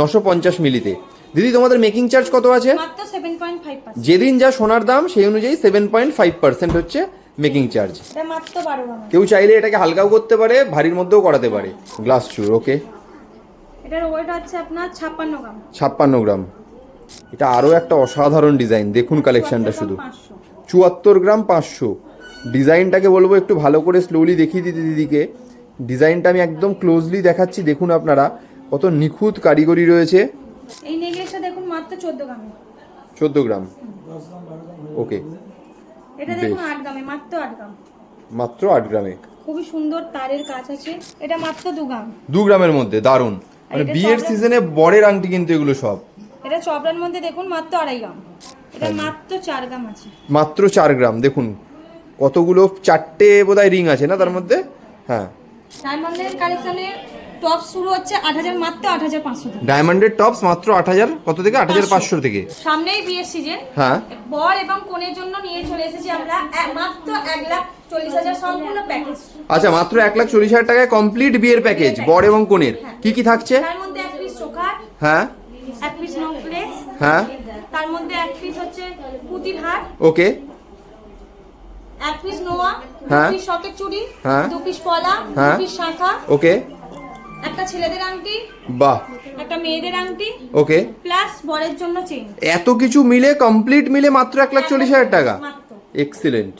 নশো পঞ্চাশ মিলিতে। দিদি তোমাদের মেকিং চার্জ কত আছে? যেদিন যা সোনার দাম সেই অনুযায়ী সেভেন পয়েন্ট ফাইভ পার্সেন্ট হচ্ছে মেকিং চার্জ কেউ চাইলে এটাকে হালকাও করতে পারে ভারীর মধ্যেও করাতে পারে। গ্লাস চুর ওকে এটার ওয়েট হচ্ছে আপনার ছাপ্পান্ন গ্রাম। ছাপ্পান্ন গ্রাম। এটা আরও একটা অসাধারণ ডিজাইন। দেখুন কালেকশনটা শুধু। চুয়াত্তর গ্রাম পাঁচশো। ডিজাইনটাকে বলব একটু ভালো করে স্লোলি দেখিয়ে দিতে দিদিকে। ডিজাইনটা আমি একদম ক্লোজলি দেখাচ্ছি দেখুন আপনারা। কত নিখুঁত কারিগরি রয়েছে? এই নেকলেসটা দেখুন মাত্র চোদ্দ গ্রামে। চোদ্দ গ্রাম। ওকে। এটা দেখুন আট গ্রামে মাত্র আট গ্রাম। মাত্র আট গ্রামে। খুবই সুন্দর তারের কাজ আছে। এটা মাত্র দু গ্রাম। দু গ্রামের মধ্যে দারুণ। মানে বিয়ের সিজনে বরের আংটি কিন্তু এগুলো সব। এটা চপড়ার মধ্যে দেখুন মাত্র আড়াই গ্রাম। এটা মাত্র চার গ্রাম আছে। মাত্র চার গ্রাম দেখুন। কতগুলো চারটে বোধহয় রিং আছে না তার মধ্যে? হ্যাঁ। ডায়মন্ডের কালেকশনে টপ শুরু হচ্ছে আট হাজার মাত্র আট হাজার পাঁচশো থেকে। ডায়মন্ডের টপস মাত্র আট হাজার কত থেকে? আট হাজার পাঁচশো। থেকে সামনেই বিয়ের সিজন হ্যাঁ। বর এবং কনের জন্য নিয়ে চলে এসেছি আমরা মাত্র এক লাখ চল্লিশ হাজার সম্পূর্ণ প্যাকেজ আচ্ছা মাত্র এক লাখ চল্লিশ হাজার টাকায় কমপ্লিট বিয়ের প্যাকেজ বর এবং কনের। কি কি থাকছে? তার মধ্যে এক পিস চোখার হ্যাঁ। এক পিস নেকলেস হ্যাঁ। তার মধ্যে এক পিস হচ্ছে পুতির হার ওকে। এক পিস নোয়া হ্যাঁ। পিস শকের চুড়ি হ্যাঁ। দু পিস পলা দু হ্যাঁ। পিস শাখা। ওকে। একটা ছেলেদের আংটি বাহ। একটা মেয়েদের আংটি ওকে। প্লাস বরের জন্য চেইন। এত কিছু মিলে কমপ্লিট মিলে মাত্র এক লাখ চল্লিশ হাজার টাকা। এক্সিলেন্ট।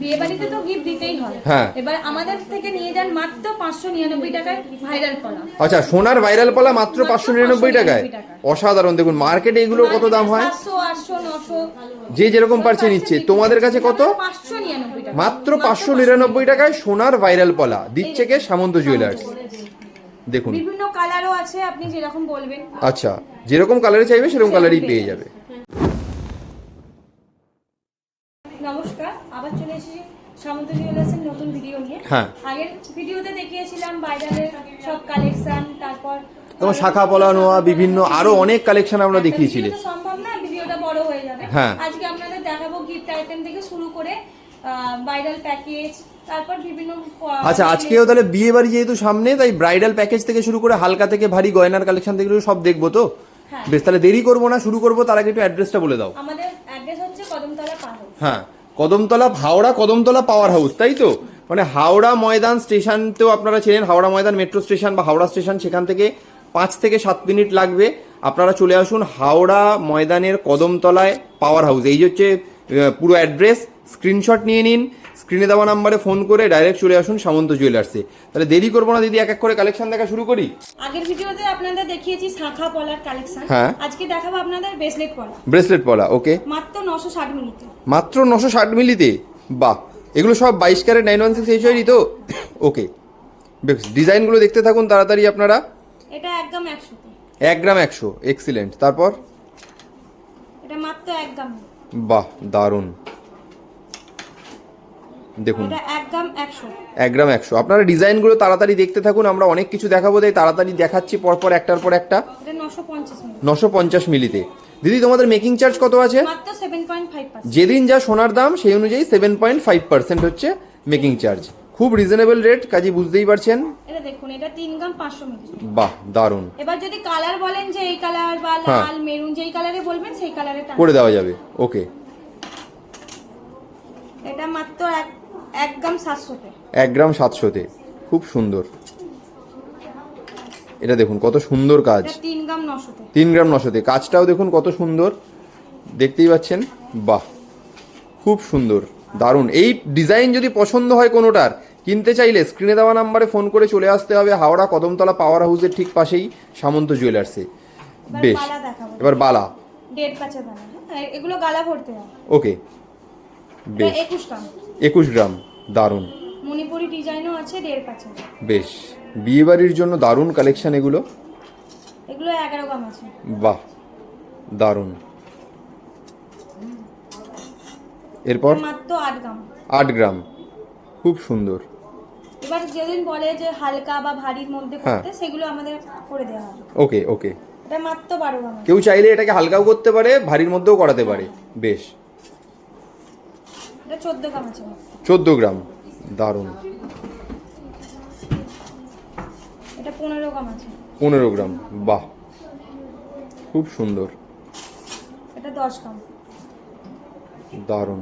বিয়ে বাড়িতে তো গিফট দিতেই হয় হ্যাঁ। এবার আমাদের থেকে নিয়ে যান মাত্র পাঁচশো নিরানব্বই টাকায় ভাইরাল আচ্ছা সোনার ভাইরাল পালা মাত্র পাঁচশো নিরানব্বই টাকায়। অসাধারণ। দেখুন মার্কেটে এগুলোর কত দাম হয়? সাতশো আটশো নশো। যে যেরকম পারছে নিচ্ছে। তোমাদের কাছে কত? পাঁচশো নিরানব্বই মাত্র পাঁচশো নিরানব্বই টাকায় সোনার ভাইরাল পলা দিচ্ছে কে? সামন্ত জুয়েলার্স দেখুন। বিভিন্ন কালারও আছে আপনি যেরকম বলবেন। আচ্ছা যেরকম কালারে চাইবে সেরকম কালারই পেয়ে যাবে। নমস্কার আবার চলে এসেছি সামন্ত জুয়েলার্সের নতুন ভিডিও নিয়ে। হ্যাঁ। আগের ভিডিওতে দেখিয়েছিলাম বাইরের সব কালেকশন তারপর তোমার শাখা পলা নোয়া বিভিন্ন আরও অনেক কালেকশন আমরা দেখিয়েছিলে। সম্ভব না ভিডিওটা বড় হয়ে যাবে। হ্যাঁ। আজকে আপনাদের দেখাবো গিফট আইটেম থেকে শুরু করে ভাইরাল প্যাকেজ তারপর বিভিন্ন আচ্ছা আজকেও তাহলে বিয়ে বাড়ি যেহেতু সামনে তাই ব্রাইডাল প্যাকেজ থেকে শুরু করে হালকা থেকে ভারী গয়নার কালেকশন থেকে সব দেখব তো? হ্যাঁ। বেশ তাহলে দেরি করব না শুরু করব তার আগে একটু অ্যাড্রেসটা বলে দাও। আমাদের অ্যাড্রেস হচ্ছে কদমতলা পাহাড় হ্যাঁ কদমতলা হাওড়া কদমতলা পাওয়ার হাউস তাই তো? মানে হাওড়া ময়দান স্টেশন তো আপনারা চেনেন হাওড়া ময়দান মেট্রো স্টেশন বা হাওড়া স্টেশন সেখান থেকে পাঁচ থেকে সাত মিনিট লাগবে। আপনারা চলে আসুন হাওড়া ময়দানের কদমতলায় পাওয়ার হাউস এই হচ্ছে পুরো অ্যাড্রেস স্ক্রিনশট নিয়ে নিন। স্ক্রিনে দেওয়া নাম্বারে ফোন করে ডাইরেক্ট চলে আসুন সামন্ত জুয়েলার্সে তাহলে দেরি করব না দিদি এক এক করে কালেকশন দেখা শুরু করি? আগের ভিডিওতে আপনাদের দেখিয়েছি শাখা পলার কালেকশন হ্যাঁ। আজকে দেখাবো আপনাদের ব্রেসলেট পলা। ব্রেসলেট পলা ওকে মাত্র নশো ষাট মিনিটে। মাত্র নশো ষাট মিলিতে বাহ! এগুলো সব বাইশ ক্যারেট নাইন ওয়ান সিক্স তো? ওকে বেশ ডিজাইনগুলো দেখতে থাকুন তাড়াতাড়ি আপনারা। এটা একদম একশোতে। এক গ্রাম একশো এক্সিলেন্ট তারপর? এটা মাত্র এক গ্রাম। বাহ দারুণ। দেখুন। এক গ্রাম একশো। আপনারা ডিজাইনগুলো তাড়াতাড়ি দেখতে থাকুন আমরা অনেক কিছু দেখাবো তাই তাড়াতাড়ি দেখাচ্ছি পরপর একটার পর একটা। নশো পঞ্চাশ মিলিতে। দিদি তোমাদের মেকিং চার্জ কত আছে? যেদিন যা সোনার দাম সেই অনুযায়ী সেভেন পয়েন্ট ফাইভ পার্সেন্ট হচ্ছে মেকিং চার্জ খুব রিজনেবল রেট কাজে বুঝতেই পারছেন। এটা দেখুন এটা তিন গ্রাম পাঁচশো মিলি। বাহ দারুণ। এবার যদি কালার বলেন যে এই কালার বা হ্যাঁ। লাল মেরুন যেই কালারে বলবেন সেই কালারে করে দেওয়া যাবে। ওকে এটা মাত্র এক এক গ্রাম সাতশোতে এক গ্রাম সাতশোতে খুব সুন্দর। এটা দেখুন কত সুন্দর কাজ। তিন গ্রাম নশোতে তিন গ্রাম নশোতে কাজটাও দেখুন কত সুন্দর। দেখতেই পাচ্ছেন? বাহ! খুব সুন্দর। দারুণ। এই ডিজাইন যদি পছন্দ হয় কোনোটার কিনতে চাইলে স্ক্রিনে দেওয়া নাম্বারে ফোন করে চলে আসতে হবে হাওড়া কদমতলা পাওয়ার হাউসের ঠিক পাশেই সামন্ত জুয়েলার্সে। বেশ। এবার বালা। দেড় পাঁচে দানা হ্যাঁ? এগুলো গালা ভরতে হবে ওকে। বেশ। একুশ গ্রাম। একুশ গ্রাম দারুণ। মণিপুরি ডিজাইনও আছে দেড় পাঁচে বেশ বিয়েবাড়ির জন্য দারুণ কালেকশন এগুলো? এগুলো এগারো গ্রাম আছে। বাহ দারুণ। এরপর? মাত্র আট গ্রাম। আট গ্রাম খুব সুন্দর। এবার যেদিন বলে যে হালকা বা ভারীর মধ্যে হ্যাঁ। করতে সেগুলো আমাদের করে দেওয়া হবে। ওকে ওকে। এটা মাত্র বারো গ্রাম কেউ চাইলে এটাকে হালকাও করতে পারে ভারীর মধ্যেও করাতে পারে। বেশ এটা চোদ্দ গ্রাম দারুণ। পনেরো গ্রাম বাহ। খুব সুন্দর। এটা দশ গ্রাম। দারুণ।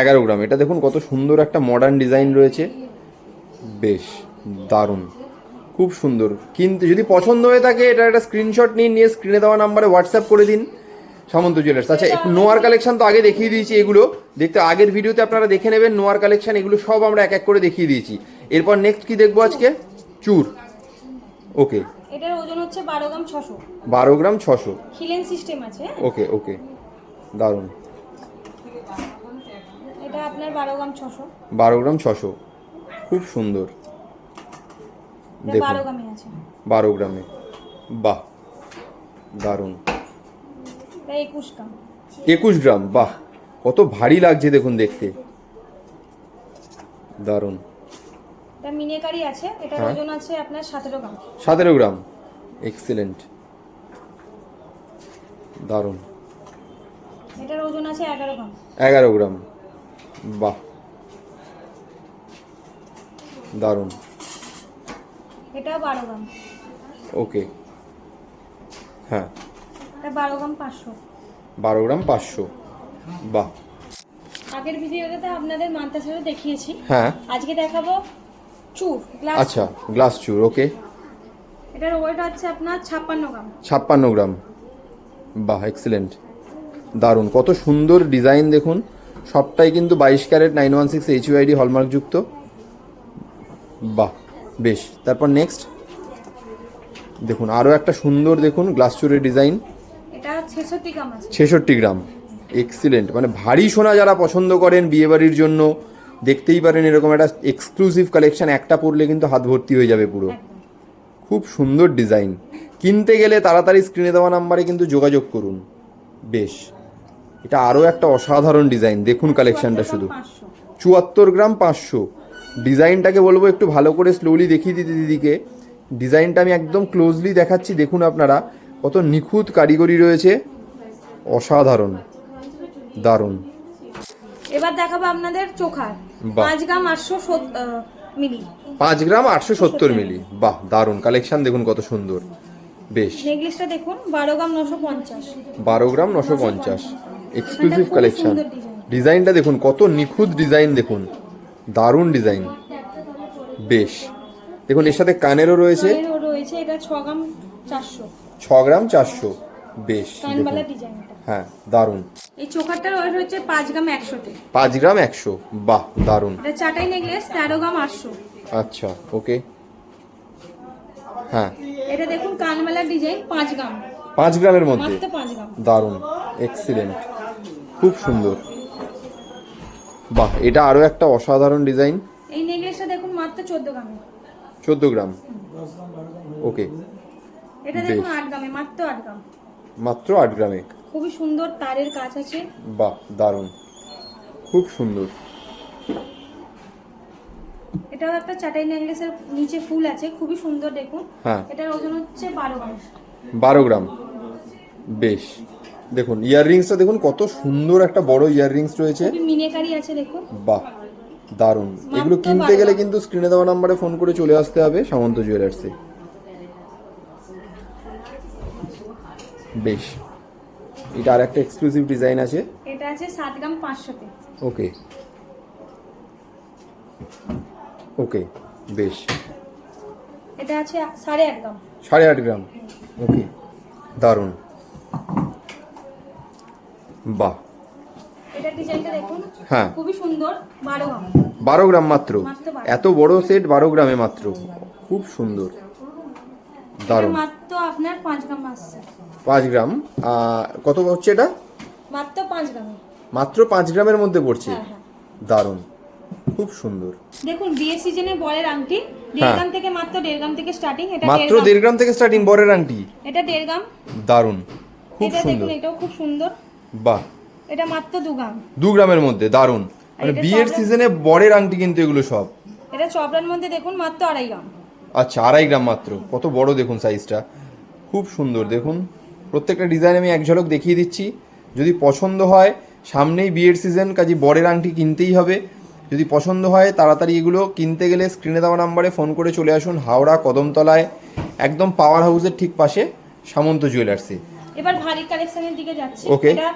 এগারো গ্রাম এটা দেখুন কত সুন্দর একটা মডার্ন ডিজাইন রয়েছে। বেশ দারুণ। খুব সুন্দর। কিন্তু যদি পছন্দ হয়ে থাকে এটা একটা স্ক্রিনশট নিন নিয়ে স্ক্রিনে দেওয়া নাম্বারে হোয়াটসঅ্যাপ করে দিন। সামন্ত জুয়েলার্স আচ্ছা নোয়ার কালেকশন তো আগে দেখিয়ে দিয়েছি এগুলো। দেখতে আগের ভিডিওতে আপনারা দেখে নেবেন নোয়ার কালেকশন এগুলো সব আমরা এক এক করে দেখিয়ে দিয়েছি। এরপর নেক্সট কি দেখব আজকে? চুর। ওকে এটার ওজন হচ্ছে বারো গ্রাম ছশো। বারো গ্রাম ছশো। খিলেন সিস্টেম আছে? ওকে ওকে দারুণ। এটা আপনার বারো গ্রাম ছশো। বারো গ্রাম ছশো। খুব সুন্দর। দেখুন। বারো গ্রামে আছে। বারো গ্রামে। বাহ। দারুণ। এটা একুশ গ্রাম। বাহ কত ভারী লাগছে দেখুন দেখতে। দারুণ। এটা মিনেকারি আছে এটার হ্যাঁ। ওজন আছে আপনার সতেরো গ্রাম। সতেরো গ্রাম এক্সেলেন্ট। দারুণ। এটার ওজন আছে এগারো গ্রাম। এগারো গ্রাম বাহ। দারুণ। এটাও বারো গ্রাম। ওকে। হ্যাঁ। এটা বারো গ্রাম পাঁচশো। বারো গ্রাম পাঁচশো। বাহ। আগের ভিডিওতে আপনাদের মান্তা ছাড়া দেখিয়েছি। হ্যাঁ। আজকে দেখাবো চুর গ্লাস আচ্ছা গ্লাস চুর ওকে এটার ওয়েট হচ্ছে আপনার ছাপ্পান্ন গ্রাম। ছাপ্পান্ন গ্রাম। বাহ এক্সিলেন্ট দারুণ কত সুন্দর ডিজাইন দেখুন। সবটাই কিন্তু বাইশ carat nine one six H UID হলমার্কযুক্ত বাহ বেশ। তারপর নেক্সট দেখুন আরও একটা সুন্দর দেখুন গ্লাস চুরের ডিজাইন ছেষট্টি গ্রাম এক্সিলেন্ট মানে ভারী সোনা যারা পছন্দ করেন বিয়েবাড়ির জন্য দেখতেই পারেন এরকম একটা এক্সক্লুসিভ কালেকশন একটা পরলে কিন্তু হাত ভর্তি হয়ে যাবে পুরো। খুব সুন্দর ডিজাইন কিনতে গেলে তাড়াতাড়ি স্ক্রিনে দেওয়া নাম্বারে কিন্তু যোগাযোগ করুন। বেশ। এটা আরও একটা অসাধারণ ডিজাইন দেখুন কালেকশনটা শুধু। চুয়াত্তর গ্রাম পাঁচশো। ডিজাইনটাকে বলব একটু ভালো করে স্লোলি দেখিয়ে দিতে দিদিকে। ডিজাইনটা আমি একদম ক্লোজলি দেখাচ্ছি। দেখুন আপনারা। কত নিখুঁত কারিগরি রয়েছে? অসাধারণ। দারুণ। এবার দেখাবো আপনাদের চোখার। পাঁচ গ্রাম আটশো মিলি। পাঁচ গ্রাম আটশো সত্তর মিলি। বাহ দারুণ। কালেকশন দেখুন কত সুন্দর। বেশ। নেকলেসটা দেখুন বারো গ্রাম নশো পঞ্চাশ। বারো গ্রাম নশো পঞ্চাশ। এক্সক্লুসিভ কালেকশন ডিজাইনটা দেখুন কত নিখুঁত ডিজাইন দেখুন। দারুণ ডিজাইন। বেশ। দেখুন এর সাথে কানেরও রয়েছে। রয়েছে এটা ছ গ্রাম চারশো। ছ গ্রাম চারশো বেশ হ্যাঁ দারুণ। এই চোখারটার ওয়েট হচ্ছে পাঁচ গ্রাম একশোতে। পাঁচ গ্রাম একশো বাহ দারুণ। এটা চাটাই নেকলেস তেরো গ্রাম আটশো। আচ্ছা ওকে। হ্যাঁ। এটা দেখুন কানবালা ডিজাইন পাঁচ গ্রাম। পাঁচ গ্রামের মধ্যে। দারুণ এক্সিলেন্ট খুব সুন্দর। বাহ এটা আরও একটা অসাধারণ ডিজাইন। এই নেকলেসটা দেখুন মাত্র চোদ্দ গ্রামে। চোদ্দ গ্রাম। ওকে। এটা দেখুন বেশ। গ্রামে মাত্র আট গ্রাম। মাত্র আট গ্রামে। খুবই সুন্দর তারের কাজ আছে। বাহ দারুণ। খুব সুন্দর। এটাও একটা চাটাই নেকলেসের নিচে ফুল আছে খুবই সুন্দর দেখুন। হ্যাঁ। এটার ওজন হচ্ছে বারো গ্রাম। বারো গ্রাম। বেশ। দেখুন ইয়াররিংসটা দেখুন কত সুন্দর একটা বড় ইয়াররিংস রয়েছে। মিনেকারি আছে দেখুন। বাহ দারুণ। এগুলো কিনতে গেলে কিন্তু স্ক্রিনে দেওয়া নাম্বারে ফোন করে চলে আসতে হবে সামন্ত জুয়েলার্সে। বেশ। এটা আর একটা এক্সক্লুসিভ ডিজাইন আছে? এটা আছে সাত গ্রাম পাঁচশোতে। ওকে। ওকে বেশ। এটা আছে সাড়ে আট গ্রাম। সাড়ে আট গ্রাম। ওকে দারুণ। বাহ। এটা ডিজাইনটা দেখুন। হ্যাঁ। খুবই সুন্দর বারো গ্রাম। বারো গ্রাম মাত্র। মাত্র এত বড় সেট বারো গ্রামে মাত্র। খুব সুন্দর। দারুণ। মাত্র আপনার পাঁচ গ্রাম আসছে। পাঁচ গ্রাম। কত হচ্ছে এটা? মাত্র পাঁচ গ্রামে। মাত্র পাঁচ গ্রামের মধ্যে পড়ছে? হ্যাঁ হ্যাঁ। দারুণ। খুব সুন্দর। দেখুন বিয়ে সিজনে বলের আংটি। হ্যাঁ। দেড় গ্রাম থেকে মাত্র দেড় গ্রাম থেকে স্টার্টিং এটা মাত্র দেড় গ্রাম থেকে স্টার্টিং বরের আংটি। এটা দেড় গ্রাম। দারুণ। খুব সুন্দর দেখুন এটাও খুব সুন্দর। বাহ। এটা মাত্র দু গ্রাম। দু গ্রামের মধ্যে দারুণ। মানে বিয়ের সিজনে বরের আংটি কিন্তু এগুলো সব। এটা চপড়ার মধ্যে দেখুন মাত্র আড়াই গ্রাম। আচ্ছা আড়াই গ্রাম মাত্র। কত বড় দেখুন সাইজটা খুব সুন্দর দেখুন। প্রত্যেকটা ডিজাইন আমি এক ঝলক দেখিয়ে দিচ্ছি। যদি পছন্দ হয় সামনেই বিয়ের সিজন কাজে বরের আংটি কিনতেই হবে। যদি পছন্দ হয় তাড়াতাড়ি এগুলো কিনতে গেলে স্ক্রিনে দেওয়া নাম্বারে ফোন করে চলে আসুন হাওড়া কদমতলায় একদম পাওয়ার হাউসের ঠিক পাশে সামন্ত জুয়েলার্সে এবার ভারী কালেকশনের দিকে যাচ্ছি। Okay. এটা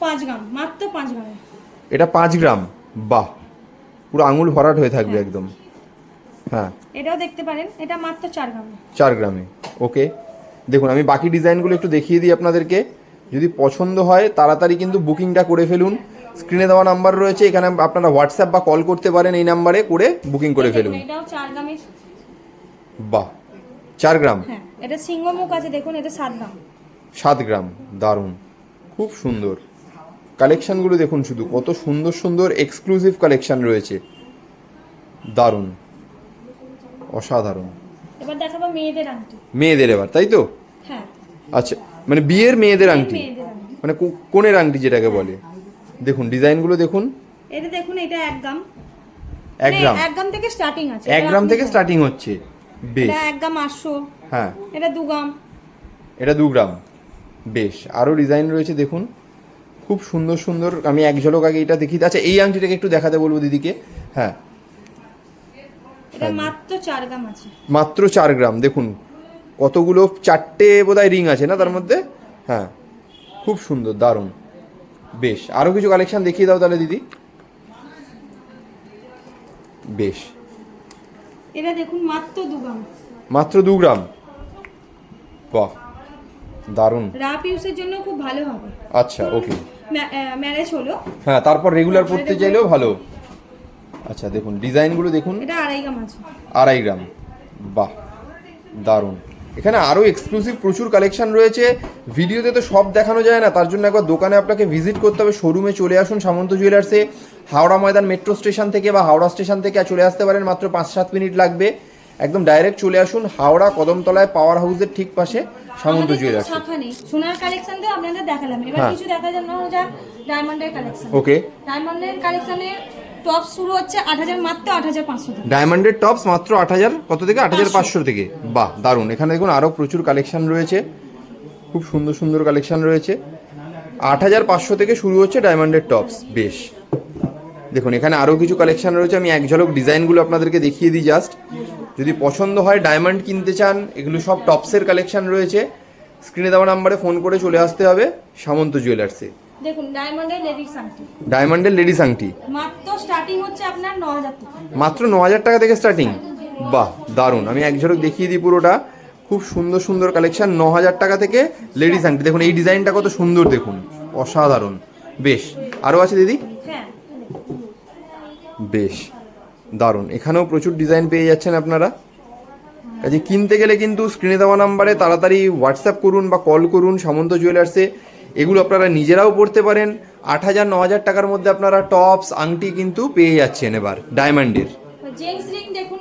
পাঁচ গ্রাম মাত্র পাঁচ গ্রামে। এটা পাঁচ গ্রাম বাহ! পুরো আঙুল ভরাট হয়ে থাকবে একদম। হ্যাঁ। এটাও দেখতে পারেন এটা মাত্র চার গ্রামে। চার গ্রামে ওকে দেখুন আমি বাকি ডিজাইনগুলো একটু দেখিয়ে দিই আপনাদেরকে। যদি পছন্দ হয় তাড়াতাড়ি কিন্তু বুকিংটা করে ফেলুন। স্ক্রিনে দেওয়া নাম্বার রয়েছে এখানে আপনারা হোয়াটসঅ্যাপ বা কল করতে পারেন এই নাম্বারে করে বুকিং করে ফেলুন। বাহ চার গ্রাম। হ্যাঁ এটা সিংহমুখ আছে দেখুন এটা সাত গ্রাম। সাত গ্রাম দারুণ। খুব সুন্দর। কালেকশানগুলো দেখুন শুধু কত সুন্দর সুন্দর এক্সক্লুসিভ কালেকশান রয়েছে। দারুণ। অসাধারণ। এবার দেখাবো মেয়েদের আংটি। মেয়েদের এবার তাই তো? হ্যাঁ। আচ্ছা মানে বিয়ের মেয়েদের আংটি? মানে কো- কোণের আংটি যেটাকে বলে? দেখুন ডিজাইনগুলো দেখুন। এটা দেখুন এটা এক গ্রাম এক মানে গ্রাম। এক গ্রাম থেকে স্টার্টিং আছে। এক গ্রাম থেকে স্টার্টিং হচ্ছে। বেশ। এটা এক গ্রাম আটশো। হ্যাঁ। এটা দু গ্রাম। এটা দু গ্রাম। বেশ। আরও ডিজাইন রয়েছে দেখুন। খুব সুন্দর সুন্দর। আমি এক ঝলক আগে এটা দেখি আচ্ছা এই আংটিটাকে একটু দেখাতে বলব দিদিকে। হ্যাঁ। এটা মাত্র চার গ্রাম আছে। মাত্র চার গ্রাম। দেখুন কতগুলো চারটে বোধহয় রিং আছে না তার মধ্যে? হ্যাঁ। খুব সুন্দর দারুণ। বেশ আরও কিছু কালেকশন দেখিয়ে দাও তাহলে দিদি। বেশ। এটা দেখুন মাত্র দু গ্রাম। মাত্র দু গ্রাম? বাহ দারুণ। রাপ ইউজের জন্য খুব ভালো হবে। আচ্ছা ওকে ম্যারেজ হলো। হ্যাঁ তারপর রেগুলার পড়তে চাইলেও ভালো। আচ্ছা দেখুন ডিজাইনগুলো দেখুন। এটা আড়াই গ্রাম আছে। আড়াই গ্রাম। বাহ দারুণ। এখানে আরও এক্সক্লুসিভ প্রচুর কালেকশন রয়েছে। ভিডিওতে তো সব দেখানো যায় না তার জন্য একবার দোকানে আপনাকে ভিজিট করতে হবে। শোরুমে চলে আসুন সামন্ত জুয়েলার্সে হাওড়া ময়দান মেট্রো স্টেশন থেকে বা হাওড়া স্টেশন থেকে চলে আসতে পারেন মাত্র পাঁচ সাত মিনিট লাগবে। একদম ডাইরেক্ট চলে আসুন হাওড়া কদমতলায় পাওয়ার হাউসের ঠিক পাশে সামন্ত জুয়েলার্স সোনার কালেকশন তো আপনাদের দেখালাম। এবার হ্যাঁ। কিছু দেখা যাক ডায়মন্ডের কালেকশন ওকে ডায়মন্ডের কালেকশনের টপ শুরু হচ্ছে আট হাজার মাত্র আট হাজার পাঁচশো ডায়মন্ডের টপস মাত্র আট হাজার কত থেকে? আট হাজার পাঁচশো। থেকে বাহ দারুণ। এখানে দেখুন আরও প্রচুর কালেকশন রয়েছে। খুব সুন্দর সুন্দর কালেকশন রয়েছে। আট হাজার পাঁচশো থেকে শুরু হচ্ছে ডায়মন্ডের টপস বেশ। দেখুন এখানে আরও কিছু কালেকশন রয়েছে। আমি এক ঝলক ডিজাইনগুলো আপনাদেরকে দেখিয়ে দিই জাস্ট যদি পছন্দ হয় ডায়মন্ড কিনতে চান এগুলো সব টপসের কালেকশন রয়েছে। স্ক্রিনে দেওয়া নাম্বারে ফোন করে চলে আসতে হবে সামন্ত জুয়েলার্সে দেখুন ডায়মন্ডের লেডিস আংটি। ডায়মন্ডের লেডিস আংটি। মাত্র স্টার্টিং হচ্ছে আপনার ন হাজার টাকা। মাত্র ন হাজার টাকা থেকে স্টার্টিং বাহ দারুণ। আমি এক ঝলক দেখিয়ে দিই পুরোটা। খুব সুন্দর সুন্দর কালেকশন ন হাজার টাকা থেকে লেডিস আংটি। দেখুন এই ডিজাইনটা কত সুন্দর দেখুন। অসাধারণ। বেশ। আরও আছে দিদি? হ্যাঁ। বেশ। দারুণ। এখানেও প্রচুর ডিজাইন পেয়ে যাচ্ছেন আপনারা। কাজে কিনতে গেলে কিন্তু স্ক্রিনে দেওয়া নাম্বারে তাড়াতাড়ি হোয়াটসঅ্যাপ করুন বা কল করুন সামন্ত জুয়েলার্সে এগুলো আপনারা নিজেরাও পড়তে পারেন। আট হাজার ন হাজার টাকার মধ্যে আপনারা টপস আংটি কিন্তু পেয়ে যাচ্ছেন এবার ডায়মন্ডের। দেখুন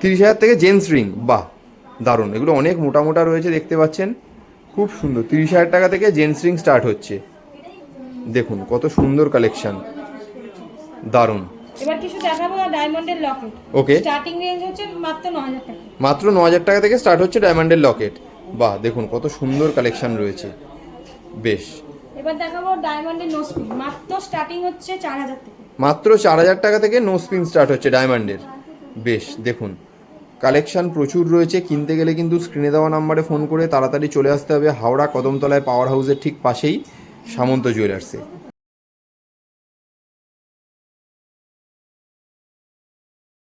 তিরিশ হাজার থেকে জেন্টস রিং বাহ দারুণ। এগুলো অনেক মোটা মোটা রয়েছে দেখতে পাচ্ছেন। খুব সুন্দর তিরিশ হাজার টাকা থেকে জেন্টস রিং স্টার্ট হচ্ছে। দেখুন কত সুন্দর কালেকশন। দারুণ। এবার কিছু দেখাবো ডায়মন্ডের লকেট। ওকে। স্টার্টিং রেঞ্জ হচ্ছে মাত্র ন টাকা। মাত্র ন হাজার টাকা থেকে স্টার্ট হচ্ছে ডায়মন্ডের লকেট। বাহ দেখুন কত সুন্দর কালেকশন রয়েছে। বেশ। এবার দেখাবো ডায়মন্ডের নোসপিন মাত্র স্টার্টিং হচ্ছে চার হাজার থেকে। মাত্র চার হাজার টাকা থেকে নো স্পিন স্টার্ট হচ্ছে ডায়মন্ডের বেশ দেখুন কালেকশন প্রচুর রয়েছে। কিনতে গেলে কিন্তু স্ক্রিনে দেওয়া নাম্বারে ফোন করে তাড়াতাড়ি চলে আসতে হবে। হাওড়া কদমতলায় পাওয়ার হাউসের ঠিক পাশেই সামন্ত জুয়েলার্সে